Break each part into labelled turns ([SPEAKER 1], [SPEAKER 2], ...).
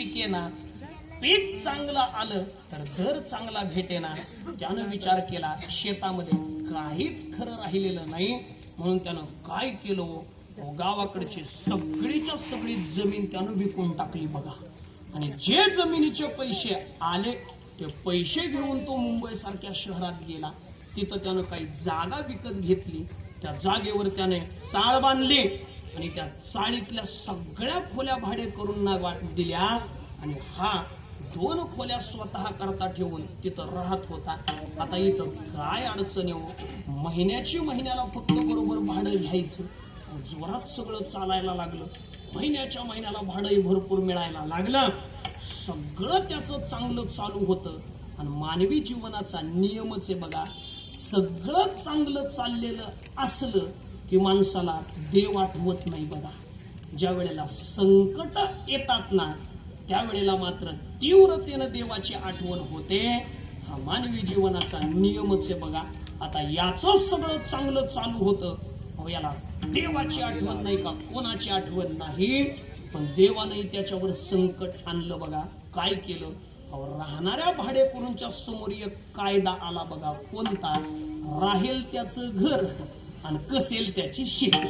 [SPEAKER 1] पिकेना पीक चांगलं आलं तर दर चांगला भेटेना त्यानं विचार केला शेतामध्ये काहीच खरं राहिलेलं नाही. म्हणून त्यानं काय केलं? हो, गावाकडची सगळीच्या सगळी जमीन त्यानं विकून टाकली बघा. आणि जे जमिनीचे पैसे आले ते पैसे घेऊन तो मुंबई सारख्या शहरात गेला. तिथं त्यानं काही जागा विकत घेतली. त्या जागेवर त्याने चाळ बांधली. आणि त्या चाळीतल्या सगळ्या खोल्या भाडे करून ना वाट दिल्या. आणि हा दोन खोल्या स्वतः करता ठेवून तिथं राहत होता. आता इथं काय अडचण येऊ हो? महिन्याची महिन्याला फक्त बरोबर भाडं घ्यायचं. जोरात सगळं चालायला लागलं. महिन्याच्या महिन्याला भाडंही भरपूर मिळायला लागलं. सगळं त्याचं चांगलं चालू होतं. आणि मानवी जीवनाचा नियमच आहे बघा. सगळं चांगलं चाललेलं असलं की माणसाला देव आठवत नाही बघा. ज्या वेळेला संकट येतात ना त्यावेळेला मात्र तीव्रतेनं देवाची आठवण होते. हा मानवी जीवनाचा नियमच आहे बघा. आता याच सगळं चांगलं चालू होतं. अहो याला देवाची आठवण नाही का कोणाची आठवण नाही? पण देवानंही त्याच्यावर संकट आणलं बघा. काय केलं? अहो राहणाऱ्या भाडेकरूंच्या समोर एक कायदा आला बघा. कोणता? राहील त्याचं घर. आणि कसेल त्याची शेती.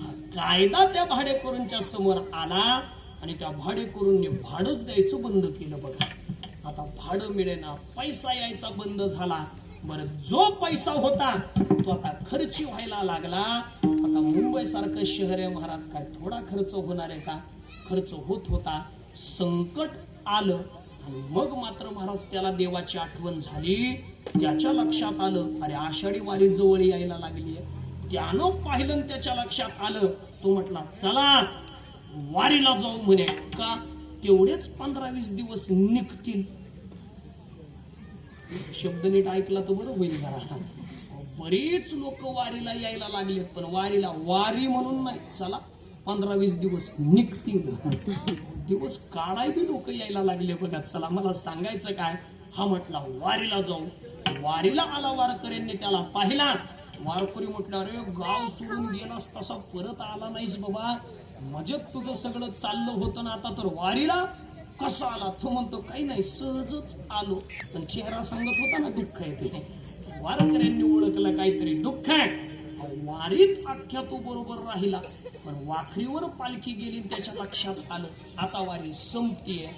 [SPEAKER 1] हा कायदा त्या भाडेकरूंच्या समोर आला आणि त्या भाडेकरूंनी भाडंच द्यायचं बंद केलं बघा. आता भाडं मिळेना पैसा यायचा बंद झाला. बरं जो पैसा होता तो आता खर्ची व्हायला लागला. आता मुंबई सारखं शहर आहे महाराज काय थोडा खर्च होणार आहे का? खर्च होत होता संकट आलं आणि मग मात्र महाराज त्याला देवाची आठवण झाली. त्याच्या लक्षात आलं अरे आषाढी वारी जवळ यायला लागली त्यानं पाहिलं त्याच्या लक्षात आलं तो म्हटला चला वारीला जाऊ म्हणे. का? तेवढेच पंधरा वीस दिवस निघतील. शब्द नीट ऐकला तर बरं होईल जरा. बरीच लोक वारीला यायला लागलेत पण वारीला वारी म्हणून नाही. चला पंधरा वीस दिवस निघतील. दिवस काढाय बी लोक यायला लागले बघा. चला मला सांगायचं काय? हा म्हटला वारीला जाऊ. वारीला आला वारकऱ्यांनी त्याला पाहिला वारकरी म्हटलं अरे गाव सोडून गेलास तसा परत आला नाहीस बाबा. मजेत तुझं सगळं चाललं होतं ना आता तर वारीला कसा आला? तो म्हणतो काही नाही सहजच आलो. पण चेहरा सांगत होता ना दुःख आहे ते. वारकऱ्यांनी ओळखलं काहीतरी. दुःख आहे. वारीत अख्ख्या तो बरोबर राहिला. पण वाखरीवर पालखी गेली त्याच्या लक्षात आलं आता वारी संपतीये.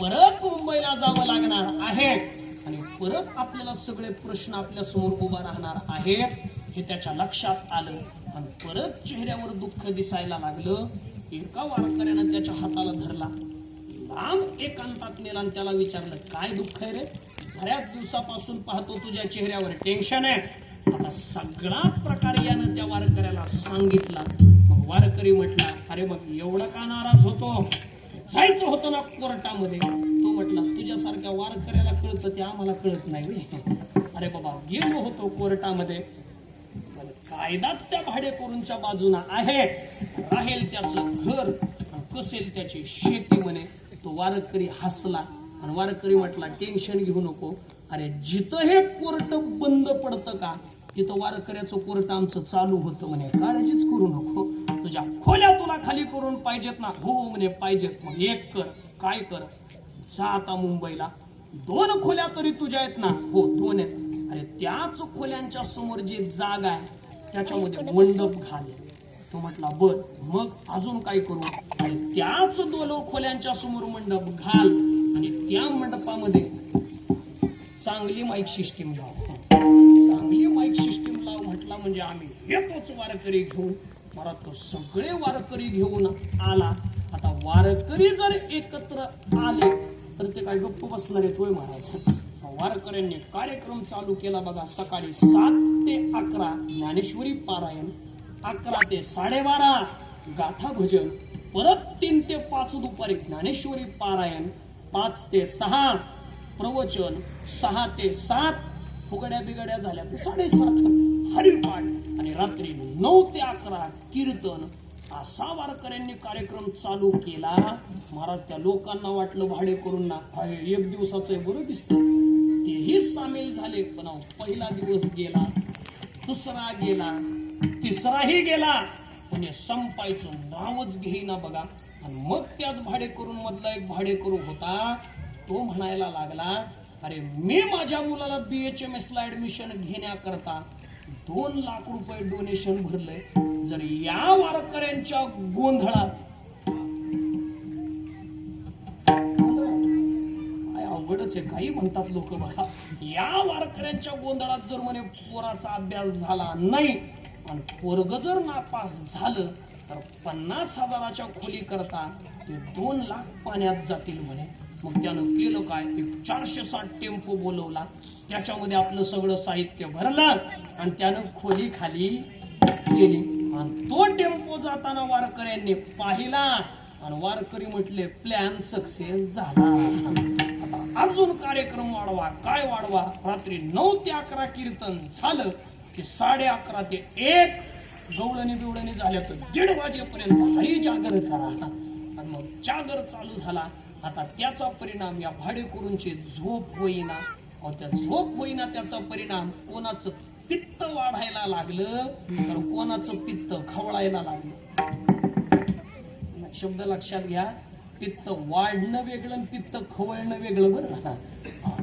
[SPEAKER 1] परत मुंबईला जावं लागणार आहे. आणि परत आपल्याला सगळे प्रश्न आपल्यासमोर उभा राहणार आहेत हे त्याच्या लक्षात आलं. आणि परत चेहऱ्यावर दुःख दिसायला लागलं. एका वारकऱ्यानं त्याच्या हाताला धरला. लांब एकांतात नेला आणि त्याला विचारलं काय दुःख आहे रे? बऱ्याच दिवसापासून पाहतो तुझ्या चेहऱ्यावर टेन्शन आहे. आता सगळा प्रकार यानं त्या वारकऱ्याला सांगितला. मग वारकरी म्हटला अरे मग एवढं का नाराज होतो? जायचं होतं ना कोर्टामध्ये. म्हटला तुझ्यासारख्या वारकऱ्याला कळतं ते आम्हाला कळत नाही अरे बाबा गेलो होतो कोर्टामध्ये. पण कायदाच त्या भाडेकरूंच्या बाजूला आहे. राहील त्याचं घर कसेल त्याची शेती म्हणे. तो वारकरी हसला आणि वारकरी म्हटला टेन्शन घेऊ नको. अरे जिथं हे कोर्ट बंद पडतं का तिथं वारकऱ्याचं कोर्ट आमचं चालू होतं म्हणे. काळजीच करू नको. तुझ्या खोल्या तुला खाली करून पाहिजेत ना. हो, हो म्हणे पाहिजेत. मग एक कर. काय कर? जा आता मुंबईला. दोन खोल्या तरी तुझ्या आहेत ना? हो दोन आहेत. अरे त्याच खोल्यांच्या समोर जी जागा आहे त्याच्यामध्ये मंडप घाल. तो म्हटला बर मग अजून काय करू? आणि त्याच दोन खोल्यांच्या समोर मंडप घाल आणि त्या मंडपामध्ये चांगली माईक सिस्टीम लाव. चांगली माईक सिस्टीम लाव म्हटला म्हणजे आम्ही येतोच वारकरी घेऊन. मला तो सगळे वारकरी घेऊन आला. आता वारकरी जर एकत्र आले तर ते काय गप्प बसणार आहेत होय महाराज. वारकऱ्यांनी कार्यक्रम चालू केला बघा सकाळी सात ते अकरा ज्ञानेश्वरी पारायण अकरा ते साडेबारा गाथा भजन परत तीन ते पाच दुपारी ज्ञानेश्वरी पारायण पाच ते सहा प्रवचन सहा ते सात फुगड्या बिगड्या झाल्या ते साडेसात. हरिपाठ आणि रात्री नऊ ते अकरा कीर्तन असा वारकऱ्यांनी कार्यक्रम चालू केला. महाराज त्या लोकांना वाटलं भाडे करून ना एक दिवसाचं आहे बरं दिसत. तेही सामील झाले पण पहिला दिवस गेला दुसरा गेला तिसराही गेला. पण हे संपायचं नावच घेईना बघा. आणि मग त्याच भाडेकरून मधला एक भाडेकरू होता तो म्हणायला लागला अरे मी माझ्या मुलाला बी एच एम एस ला ऍडमिशन घेण्याकरता दोन लाख रुपये डोनेशन भरलंय. जर या वारकऱ्यांच्या गोंधळात अवघडच आहे काही म्हणतात लोक बघा या वारकऱ्यांच्या गोंधळात जर म्हणे पोराचा अभ्यास झाला नाही आणि पोरग जर नापास झालं तर पन्नास हजाराच्या खोली करता ते दोन लाख पाण्यात जातील म्हणे. मग त्यानं केलं काय? एक चारशे साठ टेम्पो बोलवला. त्याच्यामध्ये आपलं सगळं साहित्य भरलं आणि त्यानं खोली खाली गेली आणि तो टेम्पो जाताना वारकऱ्यांनी पाहिला आणि वारकरी म्हटले प्लॅन सक्सेस झाला. अजून कार्यक्रम वाढवा काय वाढवा? रात्री नऊ ते अकरा कीर्तन झालं की साडे अकरा ते एक गवळणी बिवळणी झाल्या तर दीड वाजेपर्यंत हरी जागर करा. आणि मग जागर चालू झाला. आता त्याचा परिणाम या भाडेकरूंची झोप होईना. त्या झोप होईना त्याचा परिणाम कोणाचं? पित्त वाढायला लागलं तर कोणाचं पित्त खवळायला लागलं? शब्द लक्षात घ्या. पित्त वाढणं वेगळं पित्त खवळणं वेगळं बरं.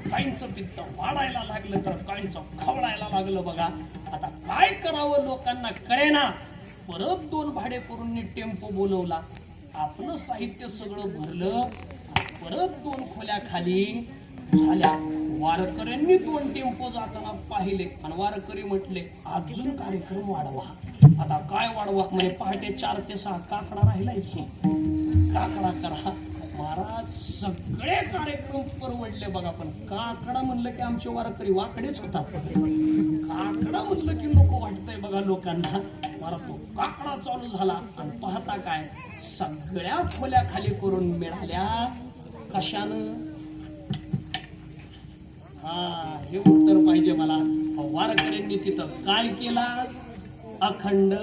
[SPEAKER 1] काहींचं पित्त वाढायला लागलं तर काहींचं खवळायला लागलं बघा. आता काय करावं लोकांना कळेना. परत दोन भाडे करून टेम्पो बोलवला. आपलं साहित्य सगळं भरलं. परत दोन खोल्या खाली. झाल्या. वारकऱ्यांनी दोन टेम्पो जाताना पाहिले. आणि वारकरी म्हटले अजून कार्यक्रम वाढवा. आता काय वाढवा? म्हणजे पहाटे चार ते सहा काकडा राहिलाय काकडा करा. महाराज सगळे कार्यक्रम परवडले बघा पण काकडा म्हणलं की आमचे वारकरी वाकडेच होतात. काकडा म्हणलं की नको वाटतंय बघा लोकांना. मला तो काकडा चालू झाला. आणि पाहता काय? सगळ्या खोल्या खाली करून मिळाल्या कशानं? हा हे उत्तर पाहिजे मला. वारकऱ्यांनी तिथं काय केला? अखंड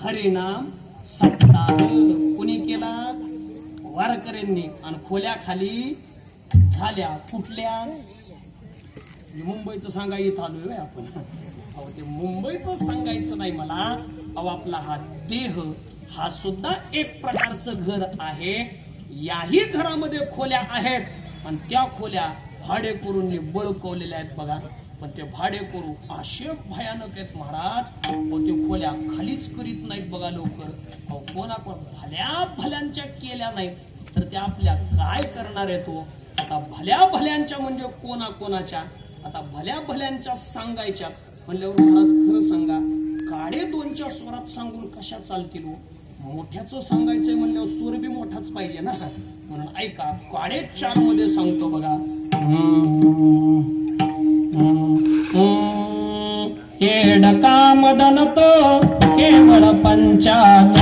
[SPEAKER 1] हरिनाम सप्ताह कोणी केला? वारकऱ्यांनी. आणि खोल्या खाली झाल्या. कुठल्या? मुंबईचं सांगा इथं आलोय आपण. अहो ते मुंबईचं सांगायचं नाही मला. अहो आपला हा देह हा सुद्धा एक प्रकारचं घर आहे. याही घरामध्ये खोल्या आहेत. आणि त्या खोल्या भाडेकरूंनी बळकवलेल्या आहेत बघा. पण ते भाडेकरू असे भयानक आहेत महाराज. ते खोल्या खालीच करीत नाहीत बघा लवकर. अहो कोणा भल्या भल्यांच्या केल्या नाहीत. तर त्या आपल्या काय करणार आहे तो हो? आता भल्या भल्यांच्या म्हणजे कोणाकोणाच्या? आता भल्या भल्यांच्या सांगायच्या. म्हणल्यावर महाराज खरं सांगा काडे दोनच्या स्वरात सांगून कशा चालतील हो? मोठ्याचं सांगायचंय म्हणल्यावर स्वर बी मोठाच पाहिजे ना. म्हणून ऐका काडे चारमध्ये सांगतो बघा. ఏడ కామదనతో కేవల పంచాంగ.